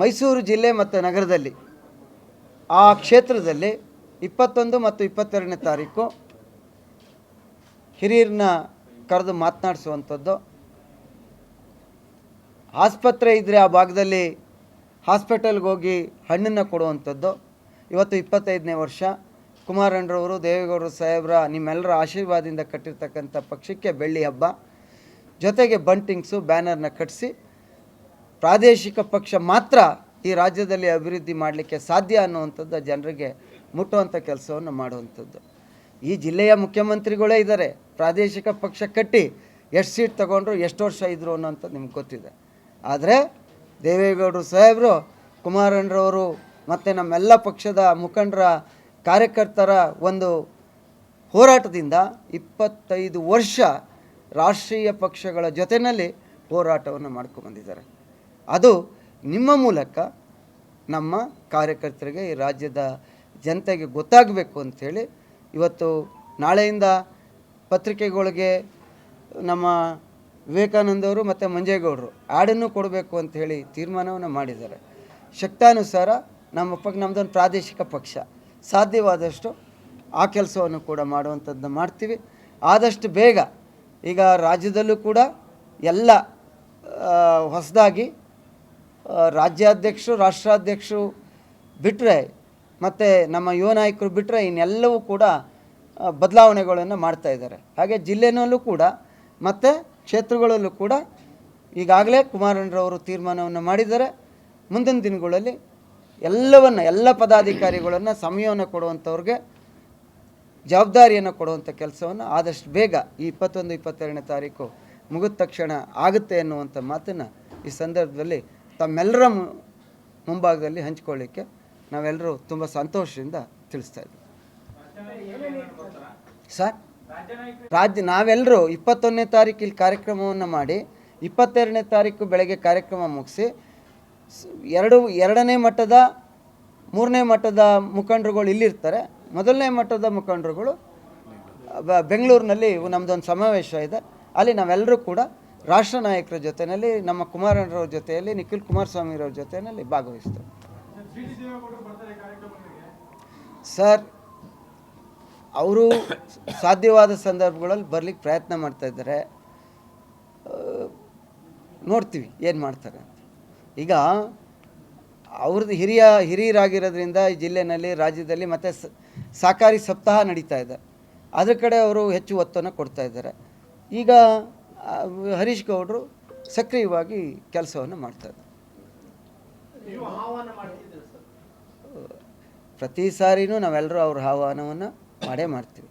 ಮೈಸೂರು ಜಿಲ್ಲೆ ಮತ್ತು ನಗರದಲ್ಲಿ ಆ ಕ್ಷೇತ್ರದಲ್ಲಿ ಇಪ್ಪತ್ತೊಂದು ಮತ್ತು ಇಪ್ಪತ್ತೆರಡನೇ ತಾರೀಕು ಹಿರಿಯರನ್ನ ಕರೆದು ಮಾತನಾಡಿಸುವಂಥದ್ದು. ಆಸ್ಪತ್ರೆ ಇದ್ದರೆ ಆ ಭಾಗದಲ್ಲಿ ಹಾಸ್ಪಿಟಲ್ಗೆ ಹೋಗಿ ಹಣ್ಣನ್ನು ಕೊಡುವಂಥದ್ದು. ಇವತ್ತು ಇಪ್ಪತ್ತೈದನೇ ವರ್ಷ. ಕುಮಾರಣ್ಣರವರು, ದೇವೇಗೌಡರು ಸಾಹೇಬ್ರ ನಿಮ್ಮೆಲ್ಲರ ಆಶೀರ್ವಾದದಿಂದ ಕಟ್ಟಿರ್ತಕ್ಕಂಥ ಪಕ್ಷಕ್ಕೆ ಬೆಳ್ಳಿ ಹಬ್ಬ. ಜೊತೆಗೆ ಬಂಟಿಂಗ್ಸು ಬ್ಯಾನರ್ನ ಕಟ್ಟಿಸಿ ಪ್ರಾದೇಶಿಕ ಪಕ್ಷ ಮಾತ್ರ ಈ ರಾಜ್ಯದಲ್ಲಿ ಅಭಿವೃದ್ಧಿ ಮಾಡಲಿಕ್ಕೆ ಸಾಧ್ಯ ಅನ್ನುವಂಥದ್ದು ಜನರಿಗೆ ಮುಟ್ಟುವಂಥ ಕೆಲಸವನ್ನು ಮಾಡುವಂಥದ್ದು. ಈ ಜಿಲ್ಲೆಯ ಮುಖ್ಯಮಂತ್ರಿಗಳೇ ಇದ್ದಾರೆ. ಪ್ರಾದೇಶಿಕ ಪಕ್ಷ ಕಟ್ಟಿ ಎಷ್ಟು ಸೀಟ್ ತಗೊಂಡ್ರು ಎಷ್ಟು ವರ್ಷ ಇದ್ರು ಅನ್ನೋಂಥದ್ದು ನಿಮ್ಗೆ ಗೊತ್ತಿದೆ. ಆದರೆ ದೇವೇಗೌಡರು ಸಾಹೇಬರು, ಕುಮಾರಣ್ಣರವರು ಮತ್ತು ನಮ್ಮೆಲ್ಲ ಪಕ್ಷದ ಮುಖಂಡರ ಕಾರ್ಯಕರ್ತರ ಒಂದು ಹೋರಾಟದಿಂದ ಇಪ್ಪತ್ತೈದು ವರ್ಷ ರಾಷ್ಟ್ರೀಯ ಪಕ್ಷಗಳ ಜೊತೆಯಲ್ಲಿ ಹೋರಾಟವನ್ನು ಮಾಡ್ಕೊಂಡ್ಬಂದಿದ್ದಾರೆ ಅದು ನಿಮ್ಮ ಮೂಲಕ ನಮ್ಮ ಕಾರ್ಯಕರ್ತರಿಗೆ ಈ ರಾಜ್ಯದ ಜನತೆಗೆ ಗೊತ್ತಾಗಬೇಕು ಅಂಥೇಳಿ ಇವತ್ತು ನಾಳೆಯಿಂದ ಪತ್ರಿಕೆಗಳಿಗೆ ನಮ್ಮ ವಿವೇಕಾನಂದವರು ಮತ್ತು ಮಂಜೇಗೌಡರು ಆಡನ್ನು ಕೊಡಬೇಕು ಅಂತ ಹೇಳಿ ತೀರ್ಮಾನವನ್ನು ಮಾಡಿದ್ದಾರೆ. ಶಕ್ತಾನುಸಾರ ನಮ್ಮ ಪಕ್ಕ ನಮ್ಮದೊಂದು ಪ್ರಾದೇಶಿಕ ಪಕ್ಷ. ಸಾಧ್ಯವಾದಷ್ಟು ಆ ಕೆಲಸವನ್ನು ಕೂಡ ಮಾಡುವಂಥದ್ದು ಮಾಡ್ತೀವಿ. ಆದಷ್ಟು ಬೇಗ ಈಗ ರಾಜ್ಯದಲ್ಲೂ ಕೂಡ ಎಲ್ಲ ಹೊಸದಾಗಿ ರಾಜ್ಯಾಧ್ಯಕ್ಷರು, ರಾಷ್ಟ್ರಾಧ್ಯಕ್ಷರು ಬಿಟ್ಟರೆ ಮತ್ತು ನಮ್ಮ ಯುವ ನಾಯಕರು ಬಿಟ್ಟರೆ ಇನ್ನೆಲ್ಲವೂ ಕೂಡ ಬದಲಾವಣೆಗಳನ್ನು ಮಾಡ್ತಾ ಇದ್ದಾರೆ. ಹಾಗೆ ಜಿಲ್ಲೆನಲ್ಲೂ ಕೂಡ, ಮತ್ತು ಕ್ಷೇತ್ರಗಳಲ್ಲೂ ಕೂಡ ಈಗಾಗಲೇ ಕುಮಾರಣ್ಣರವರು ತೀರ್ಮಾನವನ್ನು ಮಾಡಿದ್ದಾರೆ. ಮುಂದಿನ ದಿನಗಳಲ್ಲಿ ಎಲ್ಲವನ್ನು, ಎಲ್ಲ ಪದಾಧಿಕಾರಿಗಳನ್ನು ಸಮಯವನ್ನು ಕೊಡುವಂಥವ್ರಿಗೆ ಜವಾಬ್ದಾರಿಯನ್ನು ಕೊಡುವಂಥ ಕೆಲಸವನ್ನು ಆದಷ್ಟು ಬೇಗ ಈ ಇಪ್ಪತ್ತೊಂದು, ಇಪ್ಪತ್ತೆರಡನೇ ತಾರೀಕು ಮುಗಿದ ತಕ್ಷಣ ಆಗುತ್ತೆ ಅನ್ನುವಂಥ ಮಾತನ್ನು ಈ ಸಂದರ್ಭದಲ್ಲಿ ತಮ್ಮೆಲ್ಲರ ಮುಂಭಾಗದಲ್ಲಿ ಹಂಚ್ಕೊಳ್ಳಿಕ್ಕೆ ನಾವೆಲ್ಲರೂ ತುಂಬ ಸಂತೋಷದಿಂದ ತಿಳಿಸ್ತಾ ಇದ್ದೀವಿ ಸರ್, ರಾಜ್ಯ, ನಾವೆಲ್ಲರೂ ಇಪ್ಪತ್ತೊಂದನೇ ತಾರೀಕು ಇಲ್ಲಿ ಕಾರ್ಯಕ್ರಮವನ್ನು ಮಾಡಿ ಇಪ್ಪತ್ತೆರಡನೇ ತಾರೀಕು ಬೆಳಗ್ಗೆ ಕಾರ್ಯಕ್ರಮ ಮುಗಿಸಿ ಎರಡು, ಎರಡನೇ ಮಟ್ಟದ ಮೂರನೇ ಮಟ್ಟದ ಮುಖಂಡರುಗಳು ಇಲ್ಲಿರ್ತಾರೆ. ಮೊದಲನೇ ಮಟ್ಟದ ಮುಖಂಡರುಗಳು ಬೆಂಗಳೂರಿನಲ್ಲಿ ನಮ್ಮದೊಂದು ಸಮಾವೇಶ ಇದೆ. ಅಲ್ಲಿ ನಾವೆಲ್ಲರೂ ಕೂಡ ರಾಷ್ಟ್ರ ನಾಯಕರ ಜೊತೆಯಲ್ಲಿ, ನಮ್ಮ ಕುಮಾರಣ್ಣರವ್ರ ಜೊತೆಯಲ್ಲಿ, ನಿಖಿಲ್ ಕುಮಾರಸ್ವಾಮಿರವ್ರ ಜೊತೆಯಲ್ಲಿ ಭಾಗವಹಿಸ್ತೇವೆ ಸರ್, ಅವರು ಸಾಧ್ಯವಾದ ಸಂದರ್ಭಗಳಲ್ಲಿ ಬರಲಿಕ್ಕೆ ಪ್ರಯತ್ನ ಮಾಡ್ತಾ ಇದ್ದಾರೆ. ನೋಡ್ತೀವಿ ಏನು ಮಾಡ್ತಾರೆ ಅಂತ. ಈಗ ಅವ್ರದ್ದು ಹಿರಿಯ, ಹಿರಿಯರಾಗಿರೋದ್ರಿಂದ ಈ ಜಿಲ್ಲೆಯಲ್ಲಿ ರಾಜ್ಯದಲ್ಲಿ ಮತ್ತು ಸಹಕಾರಿ ಸಪ್ತಾಹ ನಡೀತಾ ಇದೆ. ಅದ್ರ ಕಡೆ ಅವರು ಹೆಚ್ಚು ಒತ್ತನ್ನು ಕೊಡ್ತಾ ಇದ್ದಾರೆ. ಈಗ ಹರೀಶ್ ಗೌಡರು ಸಕ್ರಿಯವಾಗಿ ಕೆಲಸವನ್ನು ಮಾಡ್ತಾರೆ. ಪ್ರತಿ ಸಾರಿನೂ ನಾವೆಲ್ಲರೂ ಅವ್ರ ಆಹ್ವಾನವನ್ನು ಮಾಡೇ ಮಾಡ್ತೀವಿ.